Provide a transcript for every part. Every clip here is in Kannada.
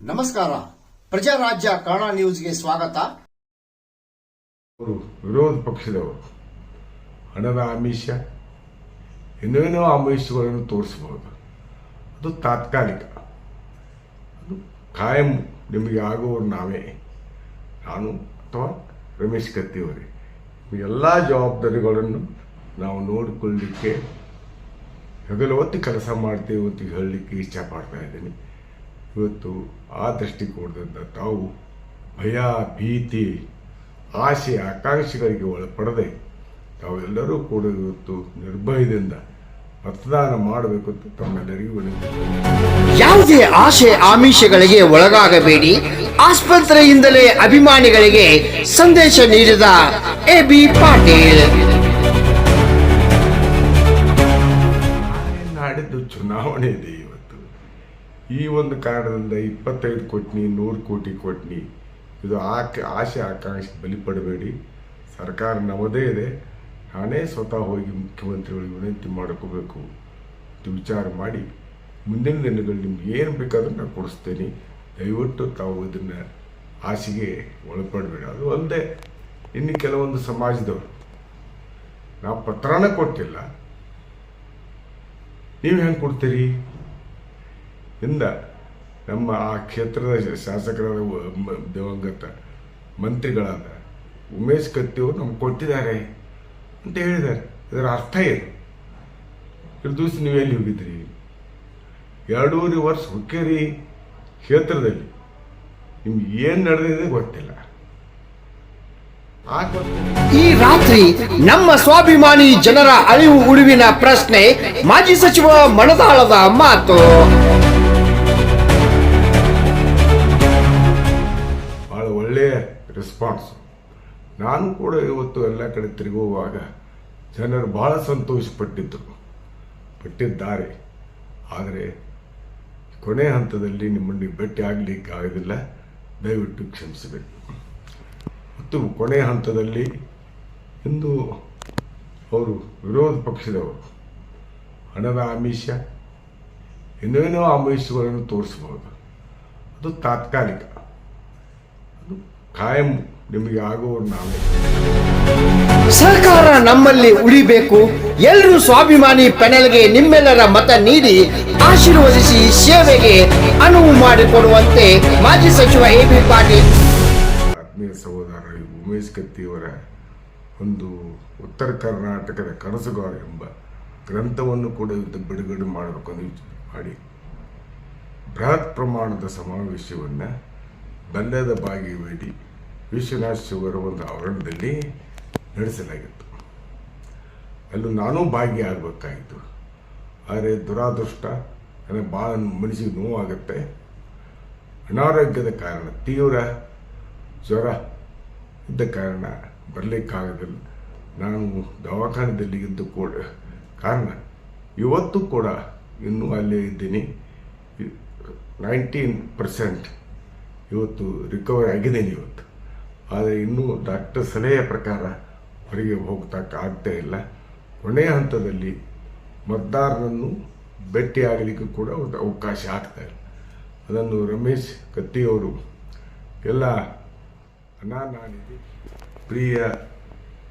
ನಮಸ್ಕಾರ. ಪ್ರಜಾರಾಜ್ಯ ಕನ್ನಡ ನ್ಯೂಸ್ಗೆ ಸ್ವಾಗತ. ಅವರು ವಿರೋಧ ಪಕ್ಷದವರು, ಹಣದ ಆಮಿಷ, ಇನ್ನೇನೋ ಆಮಿಷಗಳನ್ನು ತೋರಿಸಬಹುದು. ಅದು ತಾತ್ಕಾಲಿಕ. ಅದು ಕಾಯಂ ನಿಮಗೆ ಆಗುವವರು ನಾವೇ. ನಾನು ಅಥವಾ ರಮೇಶ್ ಕತ್ತಿಯವರೇ ಎಲ್ಲ ಜವಾಬ್ದಾರಿಗಳನ್ನು ನಾವು ನೋಡಿಕೊಳ್ಳಲಿಕ್ಕೆ ಹೆಗಲು ಹೊತ್ತು ಕೆಲಸ ಮಾಡ್ತೇವೆ ಅಂತ ಹೇಳಲಿಕ್ಕೆ ಇಷ್ಟಪಡ್ತಾ ಇದ್ದೀನಿ. ಇವತ್ತು ಆ ದೃಷ್ಟಿಕೋನದಿಂದ ತಾವು ಭಯ, ಭೀತಿ, ಆಸೆ, ಆಕಾಂಕ್ಷೆಗಳಿಗೆ ಒಳಪಡದೆ ತಾವೆಲ್ಲರೂ ಕೂಡ ಇವತ್ತು ನಿರ್ಭಯದಿಂದ ಮತದಾನ ಮಾಡಬೇಕು ಅಂತ ತಮ್ಮೆಲ್ಲರಿಗೂ ಯಾವುದೇ ಆಶೆ ಆಮಿಷಗಳಿಗೆ ಒಳಗಾಗಬೇಡಿ. ಆಸ್ಪತ್ರೆಯಿಂದಲೇ ಅಭಿಮಾನಿಗಳಿಗೆ ಸಂದೇಶ ನೀಡಿದ ಎ ಬಿ ಪಾಟೀಲ್. ನಾಡಿದ್ದು ಚುನಾವಣೆ ಇದೆ ಇವತ್ತು. ಈ ಒಂದು ಕಾರಣದಿಂದ ಇಪ್ಪತ್ತೈದು ಕೋಟಿ ನೂರು ಕೋಟಿ ಕೊಟ್ನಿ ಇದು ಆಕೆ ಆಸೆ ಆಕಾಂಕ್ಷೆ ಬಲಿಪಡಬೇಡಿ ಸರ್ಕಾರ ನಮ್ಮದೇ ಇದೆ. ನಾನೇ ಸ್ವತಃ ಹೋಗಿ ಮುಖ್ಯಮಂತ್ರಿಗಳಿಗೆ ವಿನಂತಿ ಮಾಡ್ಕೋಬೇಕು ಅಂತ ವಿಚಾರ ಮಾಡಿ ಮುಂದಿನ ದಿನಗಳು ನಿಮ್ಗೆ ಏನು ಬೇಕಾದ್ರೂ ನಾನು ಕೊಡಿಸ್ತೇನೆ. ದಯವಿಟ್ಟು ತಾವು ಇದನ್ನು ಆಸೆಗೆ ಒಳಪಡಬೇಡ. ಅದು ಅಲ್ಲದೆ ಇನ್ನು ಕೆಲವೊಂದು ಸಮಾಜದವರು ನಾವು ಪತ್ರನ ಕೊಟ್ಟಿಲ್ಲ. ನೀವು ಹೆಂಗೆ ಕೊಡ್ತೀರಿ? ಇಂದ ನಮ್ಮ ಆ ಕ್ಷೇತ್ರದ ಮ- ದಿವಂಗತ ಮಂತ್ರಿಗಳಾದ ಉಮೇಶ್ ಕತ್ತಿಯವರು ನಮ್ಗೆ ಕೊಟ್ಟಿದ್ದಾರೆ. ಅಂತ ಹೇಳಿದ್ದಾರೆ. ಇದರ ಅರ್ಥ ಏನು? ಎರಡು ದಿವಸ ನೀವು ಎಲ್ಲಿ ಹೋಗಿದ್ರಿ? ಎರಡೂವರೆ ವರ್ಷ ಹುಕ್ಕೇರಿ ಕ್ಷೇತ್ರದಲ್ಲಿ. ನಿಮ್ಗೆ ಏನು ನಡೆದಿದೆ ಗೊತ್ತಿಲ್ಲ. ಈ ರಾತ್ರಿ ನಮ್ಮ ಸ್ವಾಭಿಮಾನಿ ಜನರ ಅಳಿವು ಉಳಿವಿನ ಪ್ರಶ್ನೆ ಮಾಜಿ ಸಚಿವ ಮಣದಾಳದ ಮಾತು. ಬಹಳ ಒಳ್ಳೆಯ ರೆಸ್ಪಾನ್ಸ್ ನಾನು ಕೂಡ ಇವತ್ತು ಎಲ್ಲ ಕಡೆ ತಿರುಗುವಾಗ ಜನರು ಬಹಳ ಸಂತೋಷಪಟ್ಟಿದ್ದರು ಪಟ್ಟಿದ್ದಾರೆ. ಆದರೆ ಕೊನೆ ಹಂತದಲ್ಲಿ ನಿಮ್ಮನ್ನು ಭೇಟಿ ಆಗಲಿಕ್ಕೆ ಆಗೋದಿಲ್ಲ. ದಯವಿಟ್ಟು ಕ್ಷಮಿಸಬೇಕು. ಮತ್ತು ಕೊನೆ ಹಂತದಲ್ಲಿ ಇಂದು ಅವರು ವಿರೋಧ ಪಕ್ಷದವರು ಹಣದ ಆಮಿಷ, ಇನ್ನೇನೋ ಆಮಿಷಗಳನ್ನು ತೋರಿಸಬಹುದು. ಅದು ತಾತ್ಕಾಲಿಕ. ಅದು ಕಾಯಂ ನಿಮಗೆ ಆಗುವ ನಾವೇ. ಸರ್ಕಾರ ನಮ್ಮಲ್ಲಿ ಉಳಿಬೇಕು. ಎಲ್ಲರೂ ಸ್ವಾಭಿಮಾನಿ ಪ್ಯಾನೆಲ್ಗೆ ನಿಮ್ಮೆಲ್ಲರ ಮತ ನೀಡಿ ಆಶೀರ್ವದಿಸಿ ಸೇವೆಗೆ ಅನುವು ಮಾಡಿಕೊಡುವಂತೆ ಮಾಜಿ ಸಚಿವ ಎ ಬಿ ಪಾಟೀಲ್. ಆತ್ಮೀಯ ಸಹೋದರ ಉಮೇಶ್ ಕತ್ತಿಯವರ ಒಂದು ಉತ್ತರ ಕರ್ನಾಟಕದ ಕನಸುಗಾರ ಎಂಬ ಗ್ರಂಥವನ್ನು ಕೂಡ ಬಿಡುಗಡೆ ಮಾಡಬೇಕು ಮಾಡಿ. ಬೃಹತ್ ಪ್ರಮಾಣದ ಸಮಾವೇಶವನ್ನು ಬಾಗಿ ಬಾಗೇವಾಡಿ ವಿಶ್ವನಾಥ್ ಶಿವರ ಒಂದು ಆವರಣದಲ್ಲಿ ನಡೆಸಲಾಗಿತ್ತು. ಅಲ್ಲೂ ನಾನೂ ಭಾಗಿಯಾಗಬೇಕಾಗಿತ್ತು ಆದರೆ ದುರಾದೃಷ್ಟ, ಅಂದರೆ ಭಾಳ ಮನಸ್ಸಿಗೆ ನೋವಾಗುತ್ತೆ. ಅನಾರೋಗ್ಯದ ಕಾರಣ, ತೀವ್ರ ಜ್ವರ ಇದ್ದ ಕಾರಣ ಬರಲಿಕ್ಕಾಗದಿಲ್ಲ. ನಾನು ದವಾಖಾನೆಯಲ್ಲಿ ಇದ್ದು ಕೂಡ, ಕಾರಣ, ಇವತ್ತು ಕೂಡ ಇನ್ನೂ ಅಲ್ಲೇ ಇದ್ದೀನಿ. ನೈಂಟೀನ್ ಪರ್ಸೆಂಟ್ ಇವತ್ತು ರಿಕವರಿ ಆಗಿದ್ದೀನಿ ಇವತ್ತು. ಆದರೆ ಇನ್ನೂ ಡಾಕ್ಟರ್ ಸಲಹೆಯ ಪ್ರಕಾರ ಹೊರಗೆ ಹೋಗ್ತಾ ಆಗ್ತಾ ಇಲ್ಲ. ಕೊನೆಯ ಹಂತದಲ್ಲಿ ಮತದಾರರನ್ನು ಭೇಟಿಯಾಗಲಿಕ್ಕೂ ಕೂಡ ಒಂದು ಅವಕಾಶ ಆಗ್ತಾ ಇಲ್ಲ. ಅದನ್ನು ರಮೇಶ್ ಕತ್ತಿಯವರು ಎಲ್ಲ ಅನಾನಾನಿದೆ ಪ್ರಿಯ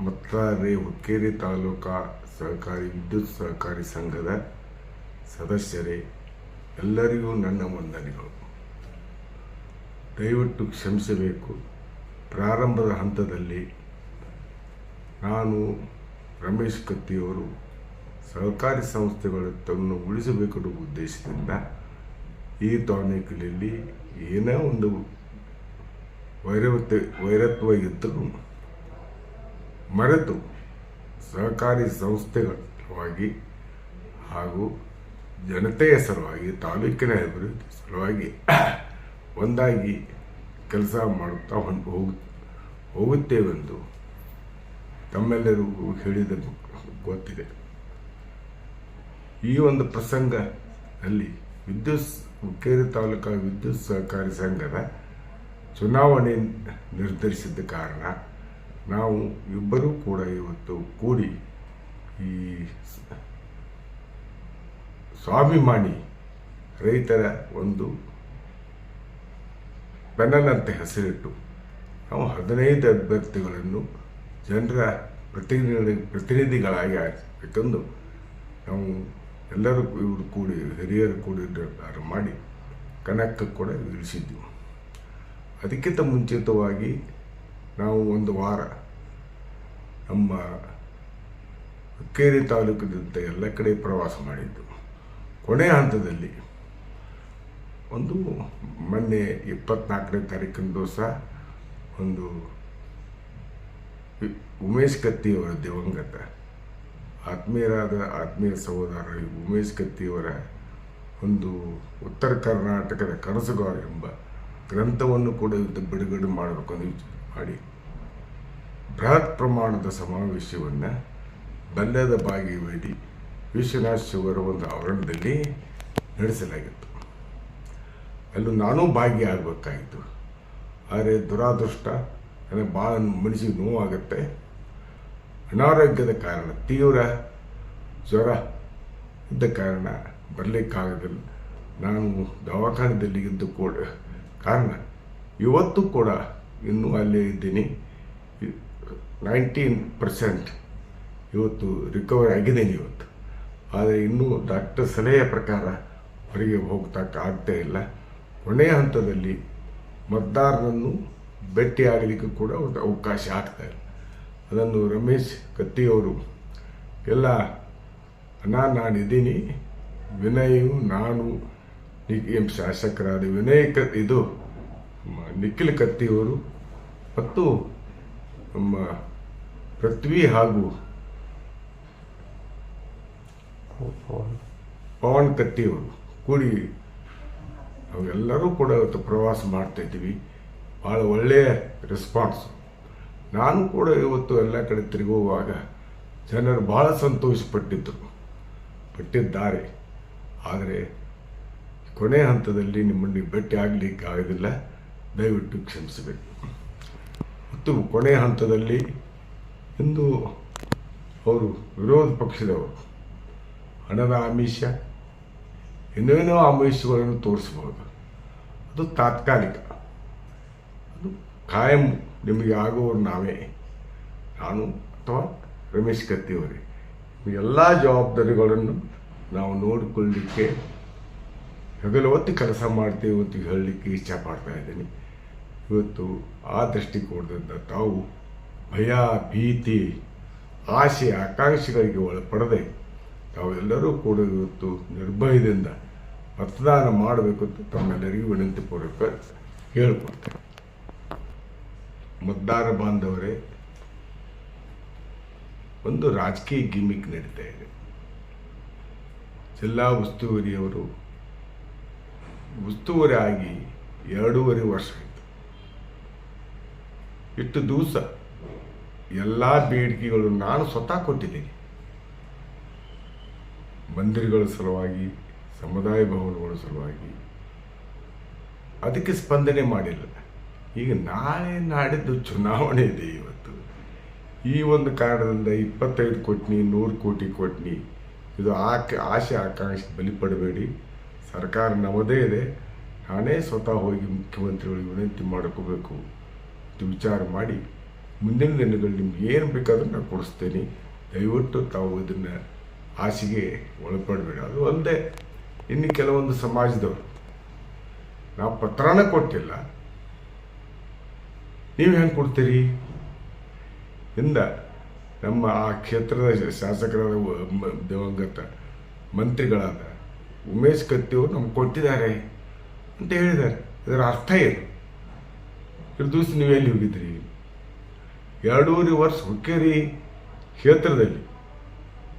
ಮತದಾರರೇ ಹುಕ್ಕೇರಿ ತಾಲೂಕಾ ಸಹಕಾರಿ ವಿದ್ಯುತ್ ಸಹಕಾರಿ ಸಂಘದ ಸದಸ್ಯರೇ, ಎಲ್ಲರಿಗೂ ನನ್ನ ವಂದನೆಗಳು. ದಯವಿಟ್ಟು ಕ್ಷಮಿಸಬೇಕು. ಪ್ರಾರಂಭದ ಹಂತದಲ್ಲಿ ನಾನು ರಮೇಶ್ ಕತ್ತಿಯವರು ಸಹಕಾರಿ ಸಂಸ್ಥೆಗಳ ತನ್ನ ಉಳಿಸಬೇಕು ಉದ್ದೇಶದಿಂದ ಈ ತಾಲೂಕಿನಲ್ಲಿ ಏನೇ ಒಂದು ವೈರವತೆ ವೈರತ್ವ ಇದ್ದರೂ ಮರೆತು ಸಹಕಾರಿ ಸಂಸ್ಥೆಗಳವಾಗಿ ಹಾಗೂ ಜನತೆಯ ಸಲುವಾಗಿ, ತಾಲೂಕಿನ ಅಭಿವೃದ್ಧಿ ಸಲುವಾಗಿ ಒಂದಾಗಿ ಕೆಲಸ ಮಾಡುತ್ತಾ ಹೊಂಟು ಹೋಗು, ಹೋಗುತ್ತೇವೆಂದು ತಮ್ಮೆಲ್ಲರಿಗೂ ಹೇಳಿದ ಗೊತ್ತಿದೆ. ಈ ಒಂದು ಪ್ರಸಂಗ ಅಲ್ಲಿ ವಿದ್ಯುತ್ ಹುಕ್ಕೇರಿ ತಾಲೂಕಾ ವಿದ್ಯುತ್ ಸಹಕಾರಿ ಸಂಘದ ಚುನಾವಣೆ ನಿರ್ಧರಿಸಿದ್ದ ಕಾರಣ ನಾವು ಇಬ್ಬರೂ ಕೂಡ ಇವತ್ತು ಕೂಡಿ ಈ ಸ್ವಾಭಿಮಾನಿ ರೈತರ ಒಂದು ಅಂತ ಹೆಸರಿಟ್ಟು ನಾವು ಹದಿನೈದು ಅಭ್ಯರ್ಥಿಗಳನ್ನು ಜನರ ಪ್ರತಿನಿಧಿ, ಪ್ರತಿನಿಧಿಗಳಾಗಿ ಆರಿಸಬೇಕೆಂದು ನಾವು ಎಲ್ಲರೂ ಇವರು ಕೂಡಿ, ಹಿರಿಯರು ಕೂಡಿ ನಿರ್ಧಾರ ಮಾಡಿ ಕಣಕ್ಕೆ ಕೂಡ ಇಳಿಸಿದ್ವಿ. ಅದಕ್ಕಿಂತ ಮುಂಚಿತವಾಗಿ ನಾವು ಒಂದು ವಾರ ನಮ್ಮ ಹುಕ್ಕೇರಿ ತಾಲೂಕಿನಂತೆ ಎಲ್ಲ ಕಡೆ ಪ್ರವಾಸ ಮಾಡಿದ್ದು. ಕೊನೆಯ ಹಂತದಲ್ಲಿ ಒಂದು ಮೊನ್ನೆ ಇಪ್ಪತ್ನಾಲ್ಕನೇ ತಾರೀಕಿನ ದಿವಸ ಒಂದು ಉಮೇಶ್ ಕತ್ತಿಯವರ ದಿವಂಗತ, ಆತ್ಮೀಯರಾದ ಆತ್ಮೀಯ ಸಹೋದರ ಉಮೇಶ್ ಕತ್ತಿಯವರ ಒಂದು ಉತ್ತರ ಕರ್ನಾಟಕದ ಕನಸುಗಾರ ಎಂಬ ಗ್ರಂಥವನ್ನು ಕೂಡ ಬಿಡುಗಡೆ ಮಾಡಬೇಕು ವಿಚಾರ ಮಾಡಿ. ಬೃಹತ್ ಪ್ರಮಾಣದ ಸಮಾವೇಶವನ್ನು ಬಲ್ಯದ ಬಾಗೇವಾಡಿ ವಿಶ್ವನಾಥ್ ಶಿವರ ಒಂದು ಆವರಣದಲ್ಲಿ ನಡೆಸಲಾಗಿತ್ತು. ಅಲ್ಲೂ ನಾನೂ ಭಾಗಿಯಾಗಬೇಕಾಯಿತು ಆದರೆ ದುರಾದೃಷ್ಟ ನನಗೆ ಭಾಳ ಮನಸ್ಸಿಗೆ ನೋವಾಗುತ್ತೆ. ಅನಾರೋಗ್ಯದ ಕಾರಣ, ತೀವ್ರ ಜ್ವರ ಇದ್ದ ಕಾರಣ ಬರಲಿಕ್ಕಾಗದಿಲ್ಲ. ನಾನು ದವಾಖಾನೆಯಲ್ಲಿ ಇದ್ದು ಕೂಡ, ಕಾರಣ, ಇವತ್ತು ಕೂಡ ಇನ್ನೂ ಅಲ್ಲೇ ಇದ್ದೀನಿ. ನೈಂಟೀನ್ ಪರ್ಸೆಂಟ್ ಇವತ್ತು ರಿಕವರಿ ಆಗಿದ್ದೀನಿ ಇವತ್ತು. ಆದರೆ ಇನ್ನೂ ಡಾಕ್ಟರ್ ಸಲಹೆಯ ಪ್ರಕಾರ ಹೊರಗೆ ಹೋಗ್ತಕ್ಕ ಆಗ್ತಾ ಇಲ್ಲ. ಕೊನೆಯ ಹಂತದಲ್ಲಿ ಮತದಾರರನ್ನು ಭೇಟಿಯಾಗಲಿಕ್ಕೆ ಕೂಡ ಒಂದು ಅವಕಾಶ ಆಗ್ತಾ ಇಲ್ಲ. ಅದನ್ನು ರಮೇಶ್ ಕತ್ತಿಯವರು ಎಲ್ಲ ಅಣ್ಣ ನಾನಿದ್ದೀನಿ ವಿನಯು ನಾನು ಎಂ ಶಾಸಕರಾದ ವಿನಯ್ ಕ ಇದು ನಿಖಿಲ್ ಕತ್ತಿಯವರು ಮತ್ತು ನಮ್ಮ ಪೃಥ್ವಿ ಹಾಗೂ ಪವನ್. ಕತ್ತಿಯವರು ಕೂಡಿ ನಾವೆಲ್ಲರೂ ಕೂಡ ಇವತ್ತು ಪ್ರವಾಸ ಮಾಡ್ತಾ ಇದ್ದೀವಿ. ಭಾಳ ಒಳ್ಳೆಯ ರೆಸ್ಪಾನ್ಸ್ ನಾನು ಕೂಡ ಇವತ್ತು ಎಲ್ಲ ಕಡೆ ತಿರುಗುವಾಗ ಜನರು ಭಾಳ ಸಂತೋಷಪಟ್ಟಿದ್ದರು ಪಟ್ಟಿದ್ದಾರೆ. ಆದರೆ ಕೊನೆ ಹಂತದಲ್ಲಿ ನಿಮ್ಮನ್ನು ಭೇಟಿ ಆಗಲಿಕ್ಕೆ ಆಗೋದಿಲ್ಲ. ದಯವಿಟ್ಟು ಕ್ಷಮಿಸಬೇಕು. ಮತ್ತು ಕೊನೆ ಹಂತದಲ್ಲಿ ಇಂದು ಅವರು ವಿರೋಧ ಪಕ್ಷದವರು, ಹಣದ ಆಮಿಷ ಇನ್ನೇನೋ ಆಮಿಷಗಳನ್ನು ತೋರಿಸ್ಬೋದು. ಅದು ತಾತ್ಕಾಲಿಕ. ಅದು ಕಾಯಂ ನಿಮಗೆ ಆಗುವವರು ನಾವೇ. ನಾನು ಅಥವಾ ರಮೇಶ್ ಕತ್ತಿಯವರೇ ಎಲ್ಲ ಜವಾಬ್ದಾರಿಗಳನ್ನು ನಾವು ನೋಡಿಕೊಳ್ಳಲಿಕ್ಕೆ ಹೊತ್ತು ಕೆಲಸ ಮಾಡ್ತೀವಿ ಅಂತ ಹೇಳಲಿಕ್ಕೆ ಇಷ್ಟಪಡ್ತಾ ಇದ್ದೀನಿ. ಇವತ್ತು ಆ ದೃಷ್ಟಿಕೋನದಿಂದ ತಾವು ಭಯ, ಭೀತಿ, ಆಸೆ, ಆಕಾಂಕ್ಷೆಗಳಿಗೆ ಒಳಪಡದೆ ತಾವೆಲ್ಲರೂ ಕೂಡ ಇವತ್ತು ನಿರ್ಭಯದಿಂದ ಮತದಾನ ಮಾಡಬೇಕು ಅಂತ ತಮ್ಮೆಲ್ಲರಿಗೂ ವಿನಂತಿ ಪೂರ್ವಕ ಹೇಳ್ಕೊಡ್ತೇನೆ. ಮತದಾರ ಬಾಂಧವರೇ, ಒಂದು ರಾಜಕೀಯ ಗಿಮಿಕ್ ನಡೀತಾ ಇದೆ. ಜಿಲ್ಲಾ ಉಸ್ತುವಾರಿಯವರು ಉಸ್ತುವಾರಿ ಆಗಿ ಎರಡೂವರೆ ವರ್ಷ ಆಯಿತು. ಇಷ್ಟು ದಿವಸ ಎಲ್ಲ ಬೇಡಿಕೆಗಳು ನಾನು ಸ್ವತಃ ಕೊಟ್ಟಿದ್ದೀನಿ. ಮಂದಿರಗಳ ಸಲುವಾಗಿ, ಸಮುದಾಯ ಭವನಗಳ ಸಲುವಾಗಿ ಅದಕ್ಕೆ ಸ್ಪಂದನೆ ಮಾಡಿಲ್ಲ ಈಗ ನಾಳೆ ನಾಡಿದ್ದು ಚುನಾವಣೆ ಇದೆ ಇವತ್ತು. ಈ ಒಂದು ಕಾರಣದಿಂದ ಇಪ್ಪತ್ತೈದು ಕೋಟಿ ನೂರು ಕೋಟಿ ಕೊಟ್ನಿ ಇದು ಆಕೆ, ಆಸೆ ಆಕಾಂಕ್ಷೆ ಬಲಿಪಡಬೇಡಿ. ಸರ್ಕಾರ ನಮ್ಮದೇ ಇದೆ. ನಾನೇ ಸ್ವತಃ ಹೋಗಿ ಮುಖ್ಯಮಂತ್ರಿಗಳಿಗೆ ವಿನಂತಿ ಮಾಡ್ಕೋಬೇಕು. ಅಂತ ವಿಚಾರ ಮಾಡಿ ಮುಂದಿನ ದಿನಗಳು ನಿಮ್ಗೆ ಏನು ಬೇಕಾದ್ರೂ ನಾನು ಕೊಡಿಸ್ತೇನೆ. ದಯವಿಟ್ಟು ತಾವು ಇದನ್ನು ಆಸೆಗೆ ಒಳಪಡಬೇಡ. ಅದು ಒಂದೇ ಇನ್ನು ಕೆಲವೊಂದು ಸಮಾಜದವರು, ನಾವು ಪತ್ರನ ಕೊಟ್ಟಿಲ್ಲ. ನೀವು ಹೆಂಗೆ ಕೊಡ್ತೀರಿ? ಇಂದ ನಮ್ಮ ಆ ಕ್ಷೇತ್ರದ ಶಾಸಕರಾದ ದಿವಂಗತ ಮಂತ್ರಿಗಳಾದ ಉಮೇಶ್ ಕತ್ತಿಯವರು ನಮ್ಗೆ ಕೊಟ್ಟಿದ್ದಾರೆ ಅಂತ ಹೇಳಿದ್ದಾರೆ. ಇದರ ಅರ್ಥ ಏನು? ಎರಡು ದಿವಸ ನೀವು ಎಲ್ಲಿ ಹೋಗಿದ್ರಿ? ಎರಡೂವರೆ ವರ್ಷ ಹುಕ್ಕೇರಿ ಕ್ಷೇತ್ರದಲ್ಲಿ.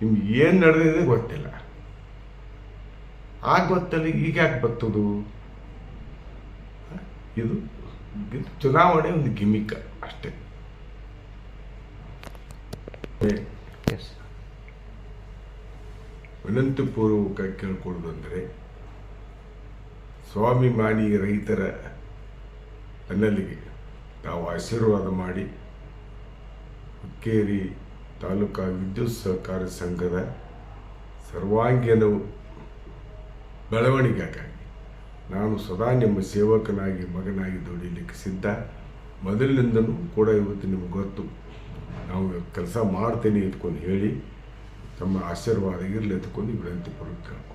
ನಿಮ್ಗೆ ಏನು ನಡೆದಿದೆ ಗೊತ್ತಿಲ್ಲ. ಆ ಗೊತ್ತಲ್ಲಿ ಈಗ ಯಾಕೆ ಬರ್ತದು ಇದು ಚುನಾವಣೆ ಒಂದು ಗಿಮಿಕ್ ಅಷ್ಟೇ. ಎಸ್ ವಿನಂತಿ ಪೂರ್ವಕ ಸ್ವಾಮಿ ಸ್ವಾಭಿಮಾನಿ ರೈತರ ಬೆನ್ನಲ್ಲಿಗೆ ತಾವು ಆಶೀರ್ವಾದ ಮಾಡಿ ಇಕ್ಕೇರಿ ತಾಲೂಕಾ ವಿದ್ಯುತ್ ಸಹಕಾರ ಸಂಘದ ಸರ್ವಾಂಗೀಣ ಬೆಳವಣಿಗೆಗಾಗಿ ನಾನು ಸದಾ ನಿಮ್ಮ ಸೇವಕನಾಗಿ, ಮಗನಾಗಿ ದುಡಿಯಲಿಕ್ಕೆ ಸಿದ್ಧ. ಮೊದಲಿನಿಂದಲೂ ಕೂಡ ಇವತ್ತು ನಿಮಗೆ ಗೊತ್ತು. ನಾವು ಕೆಲಸ ಮಾಡ್ತೀನಿ ಎತ್ಕೊಂಡು ಹೇಳಿ ತಮ್ಮ ಆಶೀರ್ವಾದ ಇರಲಿ ಎತ್ಕೊಂಡು ವಿನಂತಿ ಪೂರ್ವಕ